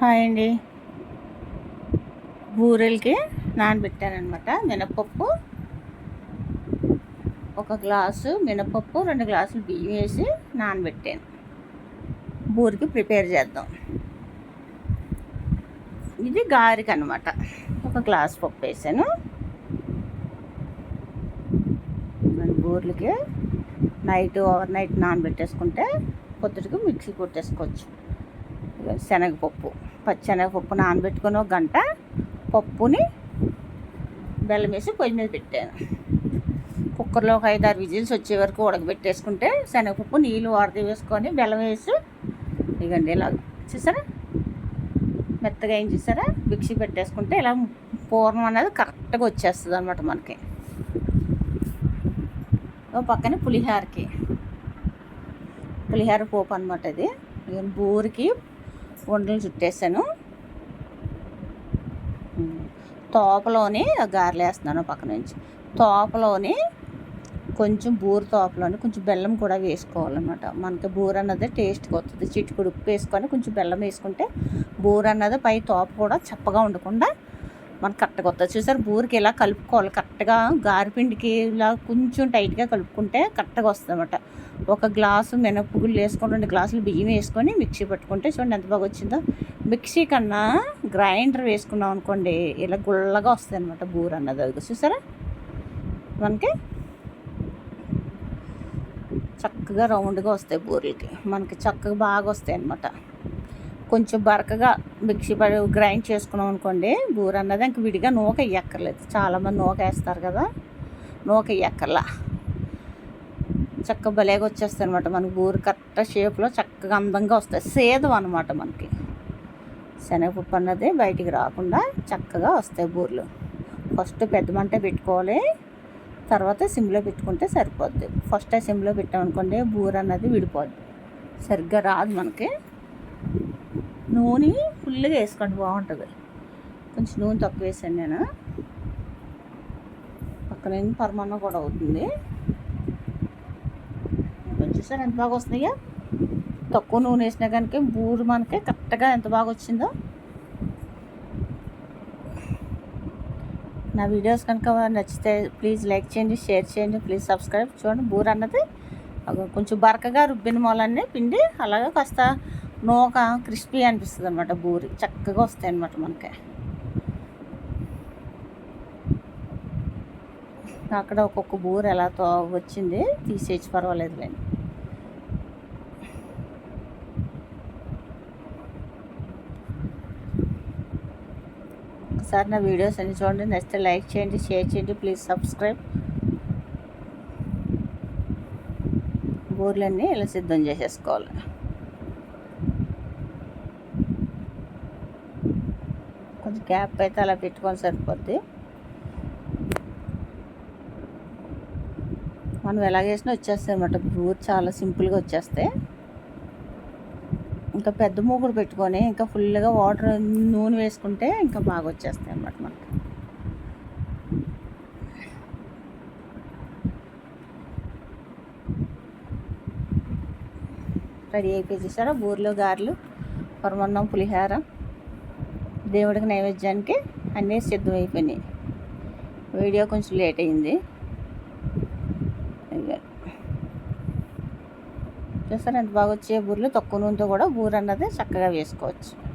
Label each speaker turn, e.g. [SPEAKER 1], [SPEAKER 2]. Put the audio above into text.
[SPEAKER 1] Hi అండి. బూరెలకి నానబెట్టానమాట మినపప్పు. ఒక గ్లాసు మినపప్పు రెండు గ్లాసులు బియ్యం వేసి నానబెట్టాను. బూరికి ప్రిపేర్ చేద్దాం. ఇది గారికి అనమాట ఒక గ్లాస్ పప్పు వేసాను. బూర్లకి నైట్ ఓవర్ నైట్ నానబెట్టేసుకుంటే పొద్దుటికి మిక్సీ కొట్టేసుకోవచ్చు. శనగపప్పు పచ్చెనగపప్పు నానబెట్టుకుని ఒక గంట పప్పుని బెల్లం వేసి పొయ్యి మీద పెట్టాను. కుక్కర్లో ఒక ఐదు ఆరు విజిల్స్ వచ్చే వరకు ఉడకబెట్టేసుకుంటే శనగపప్పు నీళ్ళు వారది వేసుకొని బెల్లం వేసి ఇగండి ఇలా చూసారా? మెత్తగా ఏం చూసారా? మిక్సీ పెట్టేసుకుంటే ఇలా పూర్ణం అనేది కరెక్ట్గా వచ్చేస్తుంది అనమాట మనకి. ఓ పక్కనే పులిహారకి. పులిహార పోపు అనమాట అది బూరికి ఉండలు చుట్టేసాను తోపలోని గారెలు వేస్తున్నాను పక్క నుంచి. తోపలోని కొంచెం బూర తోపలోని కొంచెం బెల్లం కూడా వేసుకోవాలన్నమాట. మనకి బూర అన్నది టేస్ట్గా వస్తుంది. చిట్టుకుడు ఉప్పు వేసుకొని కొంచెం బెల్లం వేసుకుంటే బూర అన్నది పై తోప కూడా చప్పగా ఉండకుండా మనకు కరెక్ట్గా వస్తుంది చూసారు? బూరికి ఇలా కలుపుకోవాలి? కరెక్ట్గా గారిపిండికి ఇలా కొంచెం టైట్గా కలుపుకుంటే కరెక్ట్గా వస్తుంది అనమాట ఒక గ్లాసు మినప్పుగుళ్ళు వేసుకొని రెండు గ్లాసులు బియ్యం వేసుకొని మిక్సీ పట్టుకుంటే చూడండి ఎంత బాగా వచ్చిందో. మిక్సీ కన్నా గ్రైండర్ వేసుకున్నాం అనుకోండి ఇలా గుల్లగా వస్తుంది అనమాట బూర అన్నది. అది చూసారా? మనకి చక్కగా రౌండ్గా వస్తాయి బూరెలకి. మనకి చక్కగా బాగా వస్తాయి అనమాట కొంచెం బరకగా మిక్సీ పడి గ్రైండ్ చేసుకున్నాం అనుకోండి బూర అన్నది ఇంక విడిగా నూక ఎక్కర్లేదు చాలామంది నూక వేస్తారు కదా నూక ఎక్కర్లా చక్క భలేగా వచ్చేస్తాయి అనమాట మనకి బూరు కరెక్ట్ షేప్లో చక్కగా అందంగా వస్తాయి. సేదం అనమాట మనకి. శనగపప్పు అన్నది బయటికి రాకుండా చక్కగా వస్తాయి బూరెలు. ఫస్ట్ పెద్ద మంట పెట్టుకోవాలి. తర్వాత సిమ్లో పెట్టుకుంటే సరిపోద్ది. ఫస్ట్ సిమ్లో పెట్టామనుకోండి బూర అన్నది విడిపోద్ది. సరిగ్గా రాదు మనకి. నూనె ఫుల్గా వేసుకోండి బాగుంటుంది. కొంచెం నూనె తక్కువ వేసాను నేను. పక్కన పరమాన్నం కూడా అవుతుంది. చూసారు ఎంత బాగా వస్తున్నాయో? తక్కువ నూనె వేసినా కనుక బూరు మనకి కరెక్ట్గా ఎంత బాగా వచ్చిందో. నా వీడియోస్ కనుక నచ్చితే ప్లీజ్ లైక్ చేయండి షేర్ చేయండి ప్లీజ్ సబ్స్క్రైబ్. చూడండి బూర అన్నది కొంచెం బరకగా రుబ్బిన మూలన్నీ పిండి అలాగే కాస్త నూక క్రిస్పీ అనిపిస్తుంది అనమాట బూరి. చక్కగా వస్తాయి అనమాట మనకి. అక్కడ ఒక్కొక్క బూర ఎలా వచ్చింది తీసేసి పర్వాలేదు లేండి ఒకసారి నా వీడియోస్ అన్ని చూడండి నచ్చితే లైక్ చేయండి షేర్ చేయండి ప్లీజ్ సబ్స్క్రైబ్. బూర్లన్నీ ఇలా సిద్ధం చేసేసుకోవాలి. కొంచెం క్యాప్ అయితే అలా పెట్టుకొని సరిపోద్ది. మనం ఎలాగేసినా వచ్చేస్తాయి అనమాట బూర్ చాలా సింపుల్గా వచ్చేస్తాయి. ఇంకా పెద్ద మూగుడు పెట్టుకొని ఇంకా ఫుల్గా వాటర్ నూనె వేసుకుంటే ఇంకా బాగా వచ్చేస్తాయి అన్నమాట మనకి. రెడీ అయిపోయి చేసారా? బూరిలో గారెలు పరమన్నం పులిహార. దేవుడికి నైవేద్యానికి అన్నీ సిద్ధమైపోయినాయి. వీడియో కొంచెం లేట్ అయింది. చూసారు ఎంత బాగా వచ్చే బూరెలు? తక్కువ నూనెతో కూడా బూర అన్నది చక్కగా వేసుకోవచ్చు.